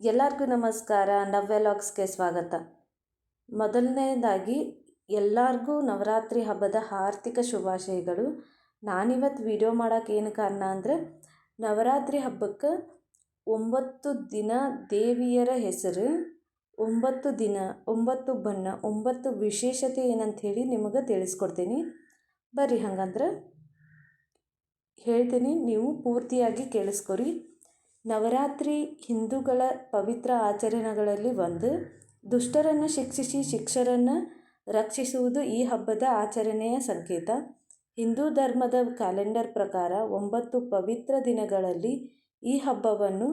ಎಲ್ಲರಿಗೂ ನಮಸ್ಕಾರ ನವ್ಯಲಾಗ್ಸ್ಗೆ ಸ್ವಾಗತ. ಮೊದಲನೇದಾಗಿ, ಎಲ್ಲರಿಗೂ ನವರಾತ್ರಿ ಹಬ್ಬದ ಆರ್ಥಿಕ ಶುಭಾಶಯಗಳು. ನಾನಿವತ್ತು ವಿಡಿಯೋ ಮಾಡೋಕೆ ಏನು ಕಾರಣ ಅಂದರೆ, ನವರಾತ್ರಿ ಹಬ್ಬಕ್ಕೆ ಒಂಬತ್ತು ದಿನ ದೇವಿಯರ ಹೆಸರು, ಒಂಬತ್ತು ದಿನ, ಒಂಬತ್ತು ಬಣ್ಣ, ಒಂಬತ್ತು ವಿಶೇಷತೆ ಏನಂತ ಹೇಳಿ ನಿಮಗೆ ತಿಳಿಸ್ಕೊಡ್ತೀನಿ. ಬರ್ರಿ ಹಂಗಂದ್ರೆ, ಹೇಳ್ತೀನಿ, ನೀವು ಪೂರ್ತಿಯಾಗಿ ಕೇಳಿಸ್ಕೊರಿ. ನವರಾತ್ರಿ ಹಿಂದೂಗಳ ಪವಿತ್ರ ಆಚರಣೆಗಳಲ್ಲಿ ಒಂದು. ದುಷ್ಟರನ್ನು ಶಿಕ್ಷಿಸಿ ಶಿಕ್ಷರನ್ನು ರಕ್ಷಿಸುವುದು ಈ ಹಬ್ಬದ ಆಚರಣೆಯ ಸಂಕೇತ. ಹಿಂದೂ ಧರ್ಮದ ಕ್ಯಾಲೆಂಡರ್ ಪ್ರಕಾರ ಒಂಬತ್ತು ಪವಿತ್ರ ದಿನಗಳಲ್ಲಿ ಈ ಹಬ್ಬವನ್ನು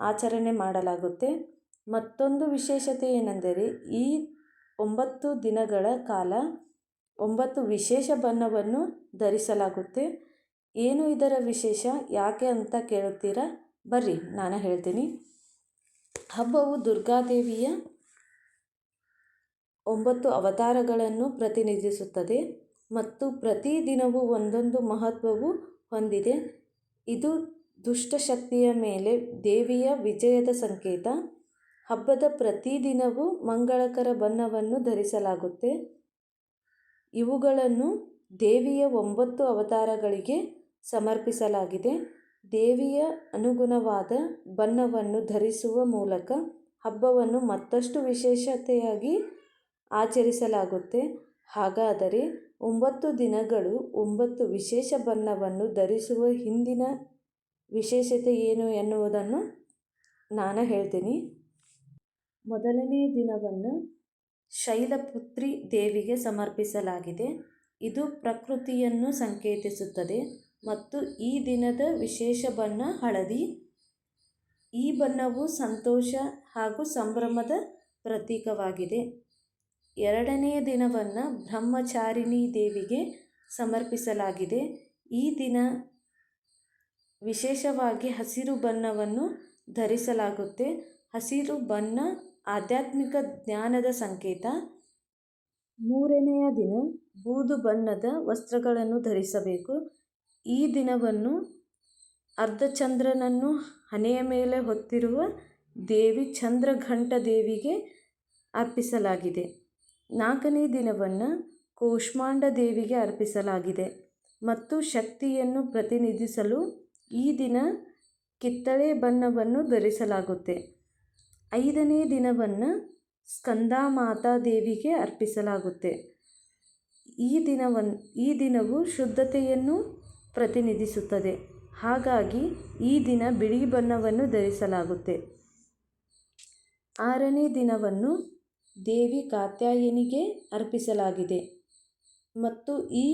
ಆಚರಣೆ ಮಾಡಲಾಗುತ್ತೆ. ಮತ್ತೊಂದು ವಿಶೇಷತೆ ಏನೆಂದರೆ, ಈ ಒಂಬತ್ತು ದಿನಗಳ ಕಾಲ ಒಂಬತ್ತು ವಿಶೇಷ ಬಣ್ಣವನ್ನು ಧರಿಸಲಾಗುತ್ತೆ. ಏನು ಇದರ ವಿಶೇಷ? ಯಾಕೆ ಅಂತ ಕೇಳುತ್ತೀರಾ? ಬರ್ರಿ, ನಾನು ಹೇಳ್ತೀನಿ. ಹಬ್ಬವು ದುರ್ಗಾದೇವಿಯ ಒಂಬತ್ತು ಅವತಾರಗಳನ್ನು ಪ್ರತಿನಿಧಿಸುತ್ತದೆ ಮತ್ತು ಪ್ರತಿದಿನವೂ ಒಂದೊಂದು ಮಹತ್ವವು ಹೊಂದಿದೆ. ಇದು ದುಷ್ಟಶಕ್ತಿಯ ಮೇಲೆ ದೇವಿಯ ವಿಜಯದ ಸಂಕೇತ. ಹಬ್ಬದ ಪ್ರತಿದಿನವೂ ಮಂಗಳಕರ ಬಣ್ಣವನ್ನು ಧರಿಸಲಾಗುತ್ತೆ. ಇವುಗಳನ್ನು ದೇವಿಯ ಒಂಬತ್ತು ಅವತಾರಗಳಿಗೆ ಸಮರ್ಪಿಸಲಾಗಿದೆ. ದೇವಿಯ ಅನುಗುಣವಾದ ಬಣ್ಣವನ್ನು ಧರಿಸುವ ಮೂಲಕ ಹಬ್ಬವನ್ನು ಮತ್ತಷ್ಟು ವಿಶೇಷತೆಯಾಗಿ ಆಚರಿಸಲಾಗುತ್ತೆ. ಹಾಗಾದರೆ ಒಂಬತ್ತು ದಿನಗಳು ಒಂಬತ್ತು ವಿಶೇಷ ಬಣ್ಣವನ್ನು ಧರಿಸುವ ಹಿಂದಿನ ವಿಶೇಷತೆ ಏನು ಎನ್ನುವುದನ್ನು ನಾನು ಹೇಳ್ತೀನಿ. ಮೊದಲನೇ ದಿನವನ್ನು ಶೈಲಪುತ್ರಿ ದೇವಿಗೆ ಸಮರ್ಪಿಸಲಾಗಿದೆ. ಇದು ಪ್ರಕೃತಿಯನ್ನು ಸಂಕೇತಿಸುತ್ತದೆ. ಮತ್ತು ಈ ದಿನದ ವಿಶೇಷ ಬಣ್ಣ ಹಳದಿ. ಈ ಬಣ್ಣವು ಸಂತೋಷ ಹಾಗೂ ಸಂಭ್ರಮದ ಪ್ರತೀಕವಾಗಿದೆ. ಎರಡನೆಯ ದಿನವನ್ನು ಬ್ರಹ್ಮಚಾರಿಣಿ ದೇವಿಗೆ ಸಮರ್ಪಿಸಲಾಗಿದೆ. ಈ ದಿನ ವಿಶೇಷವಾಗಿ ಹಸಿರು ಬಣ್ಣವನ್ನು ಧರಿಸಲಾಗುತ್ತೆ. ಹಸಿರು ಬಣ್ಣ ಆಧ್ಯಾತ್ಮಿಕ ಜ್ಞಾನದ ಸಂಕೇತ. ಮೂರನೆಯ ದಿನ ಬೂದು ಬಣ್ಣದ ವಸ್ತ್ರಗಳನ್ನು ಧರಿಸಬೇಕು. ಈ ದಿನವನ್ನು ಅರ್ಧಚಂದ್ರನನ್ನು ಹಣೆಯ ಮೇಲೆ ಹೊತ್ತಿರುವ ದೇವಿ ಚಂದ್ರಘಂಟ ದೇವಿಗೆ ಅರ್ಪಿಸಲಾಗಿದೆ. ನಾಲ್ಕನೇ ದಿನವನ್ನು ಕೂಷ್ಮಾಂಡ ದೇವಿಗೆ ಅರ್ಪಿಸಲಾಗಿದೆ ಮತ್ತು ಶಕ್ತಿಯನ್ನು ಪ್ರತಿನಿಧಿಸಲು ಈ ದಿನ ಕಿತ್ತಳೆ ಬಣ್ಣವನ್ನು ಧರಿಸಲಾಗುತ್ತೆ. ಐದನೇ ದಿನವನ್ನು ಸ್ಕಂದಾಮಾತಾ ದೇವಿಗೆ ಅರ್ಪಿಸಲಾಗುತ್ತೆ. ಈ ದಿನವನ್ನು ಈ ದಿನವು ಶುದ್ಧತೆಯನ್ನು ಪ್ರತಿನಿಧಿಸುತ್ತದೆ. ಹಾಗಾಗಿ ಈ ದಿನ ಬಿಳಿ ಬಣ್ಣವನ್ನು ಧರಿಸಲಾಗುತ್ತೆ. ಆರನೇ ದಿನವನ್ನು ದೇವಿ ಕಾತ್ಯಾಯನಿಗೆ ಅರ್ಪಿಸಲಾಗಿದೆ. ಮತ್ತು ಈ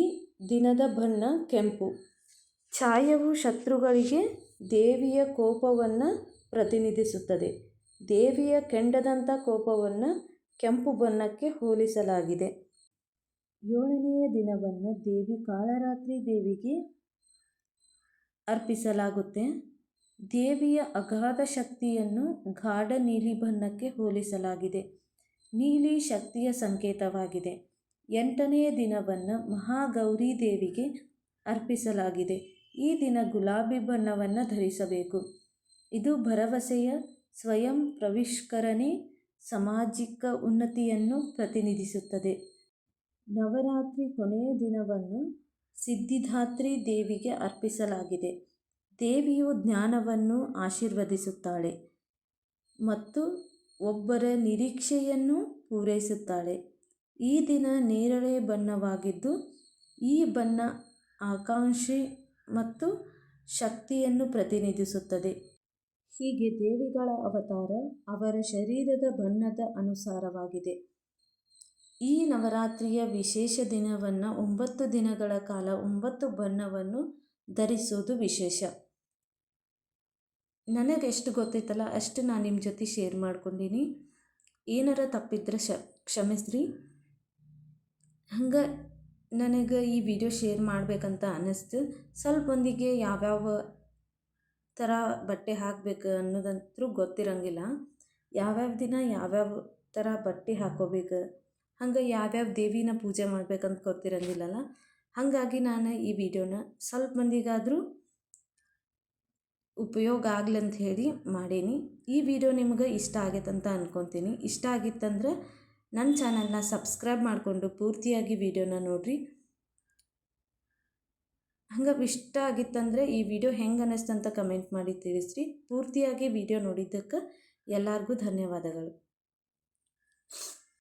ದಿನದ ಬಣ್ಣ ಕೆಂಪು. ಛಾಯವು ಶತ್ರುಗಳಿಗೆ ದೇವಿಯ ಕೋಪವನ್ನು ಪ್ರತಿನಿಧಿಸುತ್ತದೆ. ದೇವಿಯ ಕೆಂಡದಂಥ ಕೋಪವನ್ನು ಕೆಂಪು ಬಣ್ಣಕ್ಕೆ ಹೋಲಿಸಲಾಗಿದೆ. ಏಳನೆಯ ದಿನವನ್ನು ದೇವಿ ಕಾಳರಾತ್ರಿ ದೇವಿಗೆ ಅರ್ಪಿಸಲಾಗುತ್ತೆ. ದೇವಿಯ ಅಗಾಧ ಶಕ್ತಿಯನ್ನು ಗಾಢ ನೀಲಿ ಬಣ್ಣಕ್ಕೆ ಹೋಲಿಸಲಾಗಿದೆ. ನೀಲಿ ಶಕ್ತಿಯ ಸಂಕೇತವಾಗಿದೆ. ಎಂಟನೆಯ ದಿನವನ್ನು ಮಹಾಗೌರಿ ದೇವಿಗೆ ಅರ್ಪಿಸಲಾಗಿದೆ. ಈ ದಿನ ಗುಲಾಬಿ ಬಣ್ಣವನ್ನು ಧರಿಸಬೇಕು. ಇದು ಭರವಸೆಯ ಸ್ವಯಂ ಪ್ರವಿಷ್ಕರಣೆ ಸಾಮಾಜಿಕ ಉನ್ನತಿಯನ್ನು ಪ್ರತಿನಿಧಿಸುತ್ತದೆ. ನವರಾತ್ರಿ ಕೊನೆಯ ದಿನವನ್ನು ಸಿದ್ಧಿದಾತ್ರಿ ದೇವಿಗೆ ಅರ್ಪಿಸಲಾಗಿದೆ. ದೇವಿಯು ಜ್ಞಾನವನ್ನು ಆಶೀರ್ವದಿಸುತ್ತಾಳೆ ಮತ್ತು ಒಬ್ಬರ ನಿರೀಕ್ಷೆಯನ್ನು ಪೂರೈಸುತ್ತಾಳೆ. ಈ ದಿನ ನೇರಳೆ ಬಣ್ಣವಾಗಿದ್ದು, ಈ ಬಣ್ಣ ಆಕಾಂಕ್ಷೆ ಮತ್ತು ಶಕ್ತಿಯನ್ನು ಪ್ರತಿನಿಧಿಸುತ್ತದೆ. ಹೀಗೆ ದೇವಿಗಳ ಅವತಾರ ಅವರ ಶರೀರದ ಬಣ್ಣದ ಅನುಸಾರವಾಗಿದೆ. ಈ ನವರಾತ್ರಿಯ ವಿಶೇಷ ದಿನವನ್ನು ಒಂಬತ್ತು ದಿನಗಳ ಕಾಲ ಒಂಬತ್ತು ಬಣ್ಣವನ್ನು ಧರಿಸೋದು ವಿಶೇಷ. ನನಗೆ ಎಷ್ಟು ಗೊತ್ತೈತಲ್ಲ, ಅಷ್ಟು ನಾನು ನಿಮ್ಮ ಜೊತೆ ಶೇರ್ ಮಾಡ್ಕೊಂಡೀನಿ. ಏನಾರ ತಪ್ಪಿದ್ರೆ ಶ ಕ್ಷಮಿಸ್ರಿ. ಹಂಗೆ ನನಗೆ ಈ ವಿಡಿಯೋ ಶೇರ್ ಮಾಡಬೇಕಂತ ಅನ್ನಿಸ್ತು ಸ್ವಲ್ಪ ಮಂದಿಗೆ ಯಾವ್ಯಾವ ಥರ ಬಟ್ಟೆ ಹಾಕಬೇಕು ಅನ್ನೋದಂತೂ ಗೊತ್ತಿರಂಗಿಲ್ಲ. ಯಾವ್ಯಾವ ದಿನ ಯಾವ್ಯಾವ ಥರ ಬಟ್ಟೆ ಹಾಕ್ಕೋಬೇಕು ಹಂಗೆ ಯಾವ್ಯಾವ ದೇವಿನ ಪೂಜೆ ಮಾಡ್ಬೇಕಂತ ಗೊತ್ತಿರಂಗಿಲ್ಲಲ್ಲ? ಹಾಗಾಗಿ ನಾನು ಈ ವಿಡಿಯೋನ ಸ್ವಲ್ಪ ಮಂದಿಗಾದರೂ ಉಪಯೋಗ ಆಗಲಿ ಅಂತ ಹೇಳಿ ಮಾಡೀನಿ. ಈ ವಿಡಿಯೋ ನಿಮ್ಗೆ ಇಷ್ಟ ಆಗೈತೆ ಅಂತ ಅನ್ಕೊತೀನಿ. ಇಷ್ಟ ಆಗಿತ್ತಂದ್ರೆ ನನ್ನ ಚಾನಲ್ನ ಸಬ್ಸ್ಕ್ರೈಬ್ ಮಾಡಿಕೊಂಡು ಪೂರ್ತಿಯಾಗಿ ವಿಡಿಯೋನ ನೋಡಿರಿ. ಹಂಗೆ ಇಷ್ಟ ಆಗಿತ್ತಂದರೆ ಈ ವಿಡಿಯೋ ಹೆಂಗೆ ಅನ್ನಿಸ್ತಂತ ಕಮೆಂಟ್ ಮಾಡಿ ತಿಳಿಸ್ರಿ. ಪೂರ್ತಿಯಾಗಿ ವಿಡಿಯೋ ನೋಡಿದ್ದಕ್ಕೆ ಎಲ್ಲರಿಗೂ ಧನ್ಯವಾದಗಳು.